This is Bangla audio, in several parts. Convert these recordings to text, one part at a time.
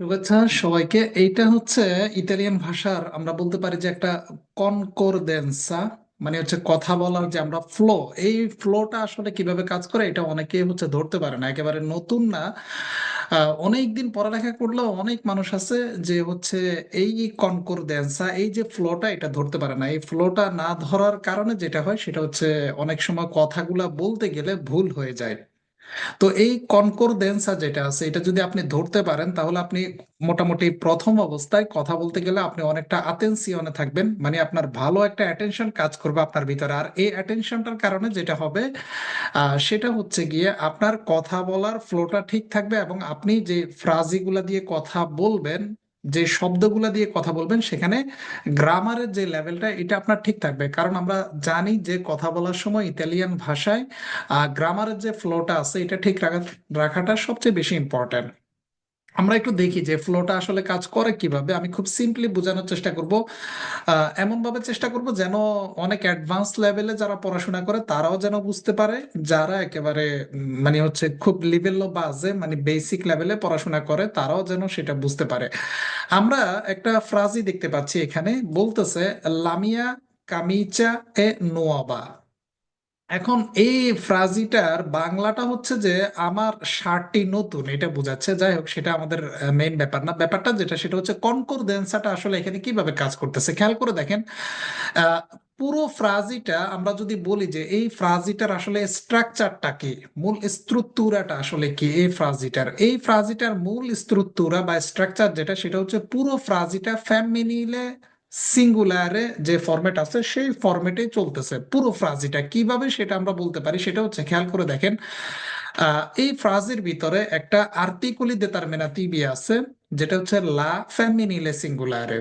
শুভেচ্ছা সবাইকে। এইটা হচ্ছে ইতালিয়ান ভাষার, আমরা বলতে পারি যে একটা কনকর্দেন্সা মানে হচ্ছে কথা বলার যে আমরা ফ্লো এই ফ্লোটা আসলে কীভাবে কাজ করে এটা অনেকে হচ্ছে ধরতে পারে না, একেবারে নতুন না। অনেক দিন পড়ালেখা করলেও অনেক মানুষ আছে যে হচ্ছে এই কনকর্দেন্সা এই যে ফ্লোটা এটা ধরতে পারে না। এই ফ্লোটা না ধরার কারণে যেটা হয় সেটা হচ্ছে অনেক সময় কথাগুলা বলতে গেলে ভুল হয়ে যায়। তো এই কনকর্ডেন্সা যেটা আছে, এটা যদি আপনি ধরতে পারেন, তাহলে আপনি মোটামুটি প্রথম অবস্থায় কথা বলতে গেলে আপনি অনেকটা আতেনসিয়নে থাকবেন। মানে আপনার ভালো একটা অ্যাটেনশন কাজ করবে আপনার ভিতরে। আর এই অ্যাটেনশনটার কারণে যেটা হবে সেটা হচ্ছে গিয়ে আপনার কথা বলার ফ্লোটা ঠিক থাকবে এবং আপনি যে ফ্রাজিগুলা দিয়ে কথা বলবেন যে শব্দগুলা দিয়ে কথা বলবেন, সেখানে গ্রামারের যে লেভেলটা, এটা আপনার ঠিক থাকবে। কারণ আমরা জানি যে কথা বলার সময় ইতালিয়ান ভাষায় গ্রামারের যে ফ্লোটা আছে, এটা ঠিক রাখা, রাখাটা সবচেয়ে বেশি ইম্পর্ট্যান্ট আমরা একটু দেখি যে ফ্লোটা আসলে কাজ করে কীভাবে। আমি খুব সিম্পলি বোঝানোর চেষ্টা করব। আহ, এমন ভাবে চেষ্টা করব যেন অনেক অ্যাডভান্স লেভেলে যারা পড়াশোনা করে তারাও যেন বুঝতে পারে যারা একেবারে মানে হচ্ছে খুব লিভেল বাজে মানে বেসিক লেভেলে পড়াশোনা করে তারাও যেন সেটা বুঝতে পারে। আমরা একটা ফ্রাজি দেখতে পাচ্ছি এখানে বলতেছে লামিয়া কামিচা এ নোয়াবা। এখন এই ফ্রাজিটার বাংলাটা হচ্ছে যে আমার শার্টটি নতুন, এটা বোঝাচ্ছে। যাই হোক, সেটা আমাদের মেইন ব্যাপার না। ব্যাপারটা যেটা, সেটা হচ্ছে কনকর্ডেন্সাটা আসলে এখানে কীভাবে কাজ করতেছে? খেয়াল করে দেখেন পুরো ফ্রাজিটা আমরা যদি বলি যে এই ফ্রাজিটার আসলে স্ট্রাকচারটা কি? মূল স্ট্রুকচুরাটা আসলে কি এই ফ্রাজিটার? এই ফ্রাজিটার মূল স্ট্রুকচুরা বা স্ট্রাকচার যেটা, সেটা হচ্ছে পুরো ফ্রাজিটা ফ্যামিনিলে সিঙ্গুলারে যে ফরম্যাট আছে, সেই ফরম্যাটে চলতেছে। পুরো ফ্রাজিটা কীভাবে সেটা আমরা বলতে পারি, সেটা হচ্ছে খেয়াল করে দেখেন এই ফ্রাজের ভিতরে একটা আর্টিকুলি দেটারমিনাটিভি আছে, যেটা হচ্ছে লা ফেমিনিলে সিঙ্গুলারে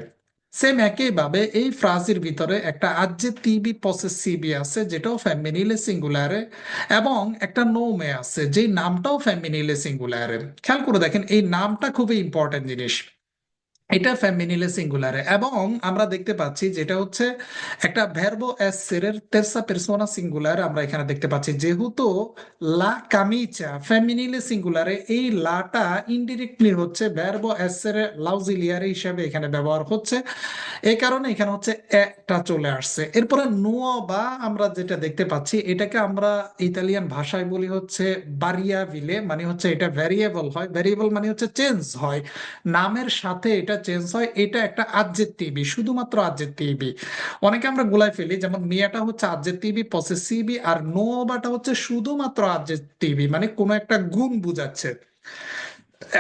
সেম একইভাবে এই ফ্রাজের ভিতরে একটা আজজেক্টিভি পসেসিভি আছে, যেটাও ফেমিনিলে সিঙ্গুলারে এবং একটা নোমে আছে, যেই নামটাও ফেমিনিলে সিঙ্গুলারে খেয়াল করে দেখেন, এই নামটা খুবই ইম্পর্টেন্ট জিনিস। এটা ফেমিনিলে সিঙ্গুলারে। এবং আমরা দেখতে পাচ্ছি যেটা হচ্ছে একটা ভেরবো এসের তেরসা পেরসোনা সিঙ্গুলার আমরা এখানে দেখতে পাচ্ছি। যেহেতু লা কামিচা ফেমিনিলে সিঙ্গুলারে, এই লাটা ইনডিরেক্টলি হচ্ছে ভেরবো এসের লাউজিলিয়ারে হিসাবে এখানে ব্যবহার হচ্ছে। এই কারণে এখানে হচ্ছে একটা চলে আসছে। এরপরে নুয়া বা আমরা যেটা দেখতে পাচ্ছি, এটাকে আমরা ইতালিয়ান ভাষায় বলি হচ্ছে বারিয়াভিলে মানে হচ্ছে এটা ভ্যারিয়েবল হয়। ভ্যারিয়েবল মানে হচ্ছে চেঞ্জ হয়। নামের সাথে এটা চেঞ্জ হয়, এটা একটা আজজেক্টিভি শুধুমাত্র আজজেক্টিভি অনেকে আমরা গুলাই ফেলি, যেমন মিয়াটা হচ্ছে আজজেক্টিভি পসেসিভি আর নোবাটা হচ্ছে শুধুমাত্র আজজেক্টিভি মানে কোনো একটা গুণ বুঝাচ্ছে।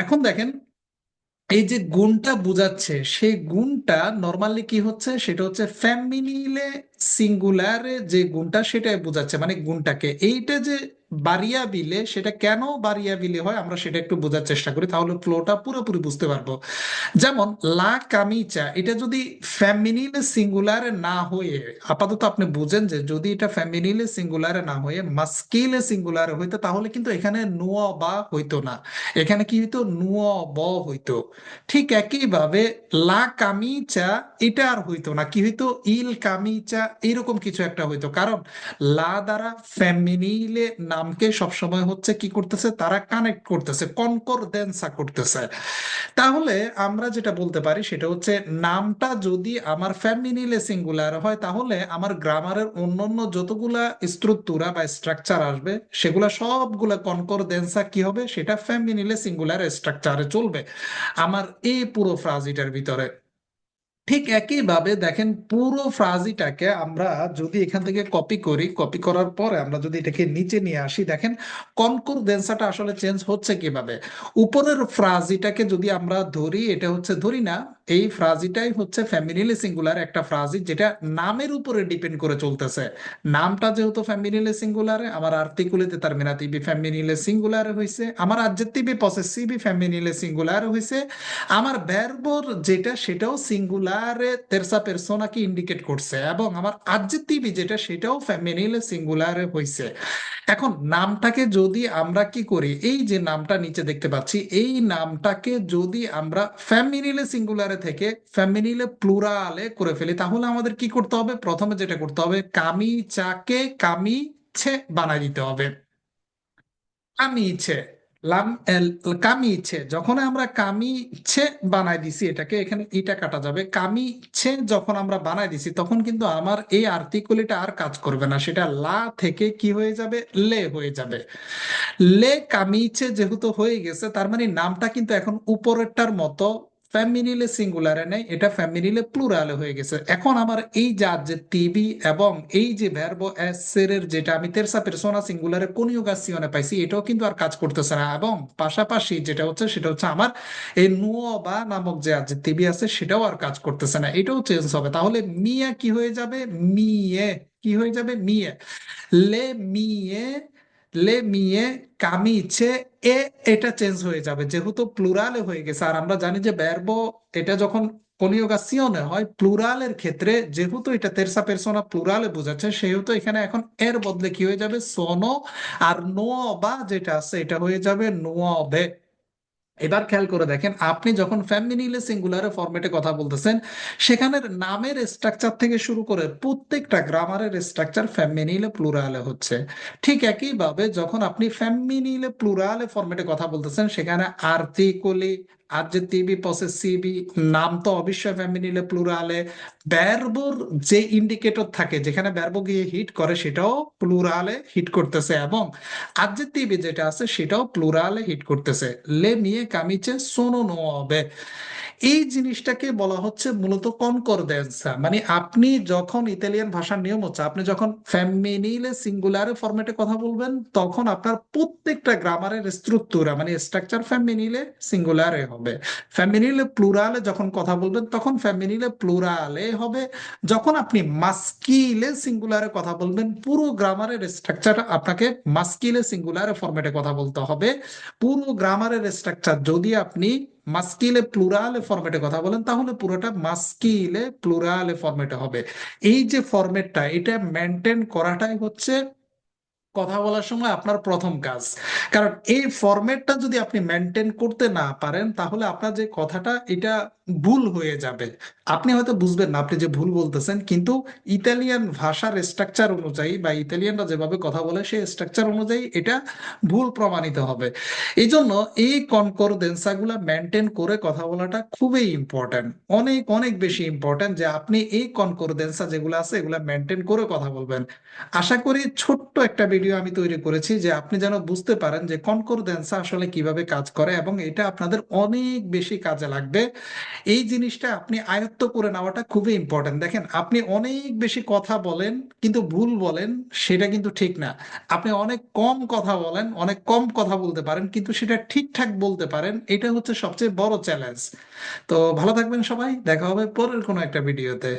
এখন দেখেন, এই যে গুণটা বুঝাচ্ছে, সেই গুণটা নর্মালি কি হচ্ছে? সেটা হচ্ছে ফ্যামিনিলে সিঙ্গুলারে যে গুণটা সেটাই বোঝাচ্ছে মানে গুণটাকে। এইটা যে বারিয়াবিলে সেটা কেন বারিয়াবিলে হয় আমরা সেটা একটু বোঝার চেষ্টা করি, তাহলে ফ্লোটা পুরোপুরি বুঝতে পারব। যেমন লা কামিচা এটা যদি ফ্যামিনিলে সিঙ্গুলারে না হয়ে, আপাতত আপনি বুঝেন যে যদি এটা ফ্যামিনিলে সিঙ্গুলারে না হয়ে মাস্কিলে সিঙ্গুলারে হইতো, তাহলে কিন্তু এখানে নুয়া বা হইতো না। এখানে কি হইতো? নুয়া ব হইতো। ঠিক একইভাবে লা কামিচা এটা আর হইতো না। কি হইতো? ইল কামিচা এরকম কিছু একটা হইতো। কারণ লা দ্বারা ফেমিনিলে নামকে সবসময় হচ্ছে কি করতেছে? তারা কানেক্ট করতেছে কনকর্ডেন্সা করতেছে। তাহলে আমরা যেটা বলতে পারি সেটা হচ্ছে নামটা যদি আমার ফেমিনিলে সিঙ্গুলার হয়, তাহলে আমার গ্রামারের অন্যান্য যতগুলা স্ট্রুকচুরা বা স্ট্রাকচার আসবে, সেগুলা সবগুলা কনকর্ডেন্সা কি হবে? সেটা ফেমিনিলে সিঙ্গুলার স্ট্রাকচারে চলবে। আমার এই পুরো ফ্রাজিটার ভিতরে। ঠিক একইভাবে দেখেন পুরো ফ্রাজিটাকে আমরা যদি এখান থেকে কপি করি কপি করার পরে আমরা যদি এটাকে নিচে নিয়ে আসি, দেখেন কনকর্ডেন্সাটা আসলে চেঞ্জ হচ্ছে কীভাবে? উপরের ফ্রাজিটাকে যদি আমরা ধরি, এটা হচ্ছে, ধরি না, এই ফ্রাজিটাই হচ্ছে ফ্যামিলিলে সিঙ্গুলার একটা ফ্রাজি যেটা নামের উপরে ডিপেন্ড করে চলতেছে। নামটা যেহেতু ফ্যামিলিলে সিঙ্গুলারে আমার আর্টিকুলিতে তার মিনাতিবি ফ্যামিলিলে সিঙ্গুলারে হয়েছে আমার আডজেক্টিভি পসেসিভি ফ্যামিলিলে সিঙ্গুলারে হয়েছে আমার ভার্বর যেটা, সেটাও সিঙ্গুলারে তেরসা পেরসোনাকে ইন্ডিকেট করছে এবং আমার আডজেক্টিভি যেটা সেটাও ফেমিনিলে সিঙ্গুলারে হয়েছে এখন নামটাকে যদি আমরা কি করি, এই যে নামটা নিচে দেখতে পাচ্ছি, এই নামটাকে যদি আমরা ফ্যামিনিলে সিঙ্গুলারে থেকে ফ্যামিনিলে প্লুরালে করে ফেলি, তাহলে আমাদের কি করতে হবে? প্রথমে যেটা করতে হবে কামি চাকে কামি ছে বানাই দিতে হবে। কামিছে লাম কামি ইচ্ছে যখন আমরা কামি ইচ্ছে বানাই দিছি এটাকে, এখানে ইটা কাটা যাবে। কামি ইচ্ছে যখন আমরা বানাই দিছি, তখন কিন্তু আমার এই আর্টিকুলিটা আর কাজ করবে না। সেটা লা থেকে কি হয়ে যাবে? লে হয়ে যাবে। লে কামি ইচ্ছে যেহেতু হয়ে গেছে, তার মানে নামটা কিন্তু এখন উপরেরটার মতো ফ্যামিনিলে সিঙ্গুলারে নেই, এটা ফ্যামিনিলে প্লুরালে হয়ে গেছে। এখন আমার এই যে টিভি এবং এই যে ভার্বো এসের যেটা আমি তেরসা পেরসোনা সিঙ্গুলারে কনিউগাসিওনে পাইছি, এটাও কিন্তু আর কাজ করতেছে না। এবং পাশাপাশি যেটা হচ্ছে, সেটা হচ্ছে আমার এই নুও বা নামক যে টিভি আছে, সেটাও আর কাজ করতেছে না। এটাও চেঞ্জ হবে। তাহলে মিয়া কি হয়ে যাবে? মিয়ে কি হয়ে যাবে? মিয়ে লে মিয়ে লে মিয়ে কামিছে এ এটা চেঞ্জ হয়ে যাবে। যেহেতু প্লুরালে হয়ে গেছে, আর আমরা জানি যে ব্যর্ব এটা যখন কনিয়োগাসিয়নে হয় প্লুরালের ক্ষেত্রে যেহেতু এটা তেরসা পেরসোনা প্লুরালে বোঝাচ্ছে, সেহেতু এখানে এখন এর বদলে কি হয়ে যাবে? সনো আর নোয়া বা যেটা আছে, এটা হয়ে যাবে নোয়াবে এবার খেয়াল করে দেখেন, আপনি যখন ফ্যামিনিলে সিঙ্গুলারে ফরম্যাটে কথা বলতেছেন, সেখানের নামের স্ট্রাকচার থেকে শুরু করে প্রত্যেকটা গ্রামারের স্ট্রাকচার ফ্যামিনিলে প্লুরালে হচ্ছে। ঠিক একইভাবে যখন আপনি ফ্যামিনিলে প্লুরালে ফরম্যাটে কথা বলতেছেন, সেখানে আর্টিকলি adjectivi possessivi নাম তো অবশ্যই ফ্যামিনিলে প্লুরালে ব্যর্বর যে ইন্ডিকেটর থাকে, যেখানে ব্যর্ব গিয়ে হিট করে, সেটাও প্লুরালে হিট করতেছে এবং adjective যেটা আছে, সেটাও প্লুরালে হিট করতেছে। লে নিয়ে কামিচে সোনো নো হবে এই জিনিসটাকে বলা হচ্ছে মূলত কনকর্ডেন্সা মানে আপনি যখন ইতালিয়ান ভাষার নিয়ম হচ্ছে, আপনি যখন ফ্যামিনিলে সিঙ্গুলারে ফরম্যাটে কথা বলবেন, তখন আপনার প্রত্যেকটা গ্রামারের স্ট্রুকচার মানে স্ট্রাকচার ফ্যামিনিলে সিঙ্গুলারে হবে। ফ্যামিনিলে প্লুরালে যখন কথা বলবেন, তখন ফ্যামিনিলে প্লুরালে হবে। যখন আপনি মাস্কিলে সিঙ্গুলারে কথা বলবেন, পুরো গ্রামারের স্ট্রাকচার আপনাকে মাস্কিলে সিঙ্গুলারে ফরম্যাটে কথা বলতে হবে। পুরো গ্রামারের স্ট্রাকচার যদি আপনি মাস্কিলে প্লুরালে ফরম্যাটে কথা বলেন, তাহলে পুরোটা মাস্কিলে প্লুরালে ফরম্যাটে হবে। এই যে ফরম্যাটটা এটা মেনটেন করাটাই হচ্ছে কথা বলার সময় আপনার প্রথম কাজ। কারণ এই ফরম্যাটটা যদি আপনি মেনটেন করতে না পারেন, তাহলে আপনার যে কথাটা, এটা ভুল হয়ে যাবে। আপনি হয়তো বুঝবেন না, আপনি যে ভুল বলতেছেন, কিন্তু ইতালিয়ান ভাষার স্ট্রাকচার অনুযায়ী বা ইতালিয়ানরা যেভাবে কথা বলে, সেই স্ট্রাকচার অনুযায়ী এটা ভুল প্রমাণিত হবে। এই জন্য এই কনকর্ডেন্সা গুলা মেনটেন করে কথা বলাটা খুবই ইম্পর্টেন্ট অনেক অনেক বেশি ইম্পর্টেন্ট যে আপনি এই কনকর্ডেন্সা যেগুলো আছে, এগুলা মেনটেন করে কথা বলবেন। আশা করি ছোট্ট একটা ভিডিও আমি তৈরি করেছি যে আপনি যেন বুঝতে পারেন যে কনকর্ডেন্সা আসলে কীভাবে কাজ করে এবং এটা আপনাদের অনেক বেশি কাজে লাগবে। এই জিনিসটা আপনি আয়ত্ত করে নেওয়াটা খুবই ইম্পর্টেন্ট দেখেন, আপনি অনেক বেশি কথা বলেন, কিন্তু ভুল বলেন, সেটা কিন্তু ঠিক না। আপনি অনেক কম কথা বলেন, অনেক কম কথা বলতে পারেন, কিন্তু সেটা ঠিকঠাক বলতে পারেন, এটা হচ্ছে সবচেয়ে বড় চ্যালেঞ্জ তো ভালো থাকবেন সবাই, দেখা হবে পরের কোনো একটা ভিডিওতে